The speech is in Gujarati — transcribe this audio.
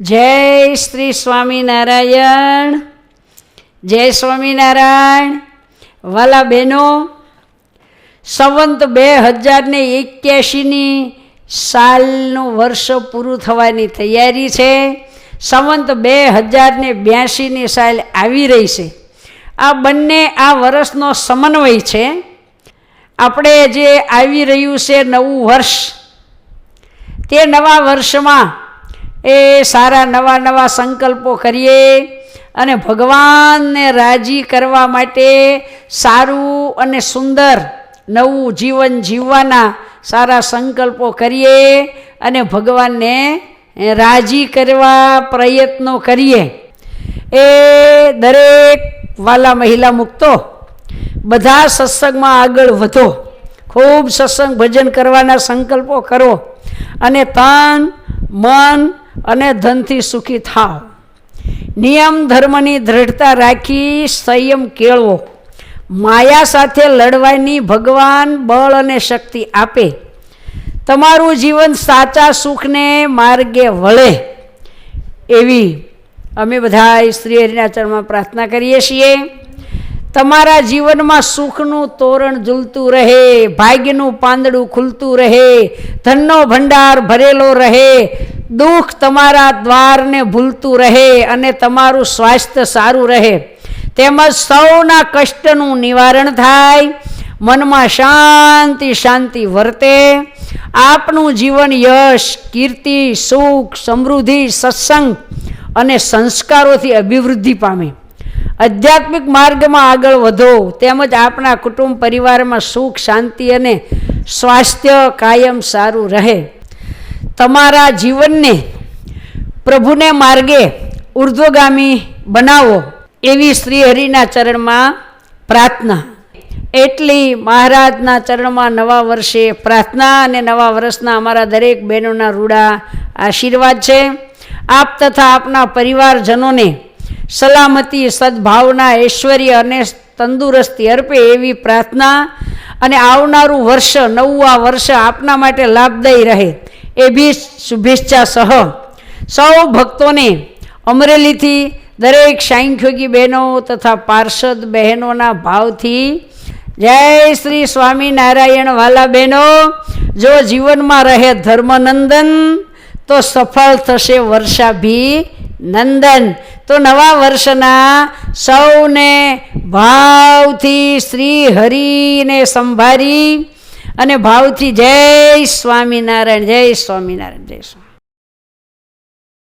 જય શ્રી સ્વામિનારાયણ. જય સ્વામિનારાયણ. વાલા બહેનો, સંવંત બે હજારને એક્યાસીની સાલનું વર્ષ પૂરું થવાની તૈયારી છે. સંવંત બે હજારને બ્યાસીની સાલ આવી રહી છે. આ બંને આ વર્ષનો સમન્વય છે. આપણે જે આવી રહ્યું છે નવું વર્ષ, તે નવા વર્ષમાં એ સારા નવા નવા સંકલ્પો કરીએ અને ભગવાનને રાજી કરવા માટે સારું અને સુંદર નવું જીવન જીવવાના સારા સંકલ્પો કરીએ અને ભગવાનને રાજી કરવા પ્રયત્નો કરીએ. એ દરેક વાલા મહિલા મુક્તો, બધા સત્સંગમાં આગળ વધો, ખૂબ સત્સંગ ભજન કરવાના સંકલ્પો કરો અને તન, મન અને ધનથી સુખી થાવ. નિયમ ધર્મની દ્રઢતા રાખી સંયમ કેળવો. માયા સાથે લડવાની ભગવાન બળ અને શક્તિ આપે. તમારું જીવન સાચા સુખને માર્ગે વળે. એવી અમે બધા સ્ત્રી હરિનાચરમાં પ્રાર્થના કરીએ છીએ. તમારા જીવનમાં સુખનું તોરણ ઝૂલતું રહે, ભાગ્યનું પાંદડું ખુલતું રહે, ધનનો ભંડાર ભરેલો રહે દુઃખ તમારા દ્વારને ભૂલતું રહે અને તમારું સ્વાસ્થ્ય સારું રહે. તેમજ સૌના કષ્ટનું નિવારણ થાય. મનમાં શાંતિ શાંતિ વર્તે. આપનું જીવન યશ, કીર્તિ, સુખ, સમૃદ્ધિ, સત્સંગ અને સંસ્કારોથી અભિવૃદ્ધિ પામે. આધ્યાત્મિક માર્ગમાં આગળ વધો, તેમજ આપણા કુટુંબ પરિવારમાં સુખ, શાંતિ અને સ્વાસ્થ્ય કાયમ સારું રહે. તમારા જીવનને પ્રભુને માર્ગે ઉર્ધ્વગામી બનાવો એવી શ્રી હરિના ચરણમાં પ્રાર્થના. એટલી મહારાજના ચરણમાં નવા વર્ષે પ્રાર્થના અને નવા વર્ષના અમારા દરેક બહેનોના રૂડા આશીર્વાદ છે. આપ તથા આપના પરિવારજનોને સલામતી, સદભાવના, ઐશ્વર્ય અને તંદુરસ્તી અર્પે એવી પ્રાર્થના અને આવનારું વર્ષ, નવું આ વર્ષ આપના માટે લાભદાયી રહે. એ બી શુભેચ્છા સહ. સૌ ભક્તોને અમરેલીથી દરેક સાંખ્યોગી બહેનો તથા પાર્ષદ બહેનોના ભાવથી જય શ્રી સ્વામિનારાયણ વાલા બહેનો, જો જીવનમાં રહે ધર્મનંદન, તો સફળ થશે વર્ષાભી નંદન તો નવા વર્ષના સૌને ભાવથી શ્રી હરિને સંભાળી અને ભાવથી જય સ્વામિનારાયણ જય સ્વામિનારાયણ જય સ્વામી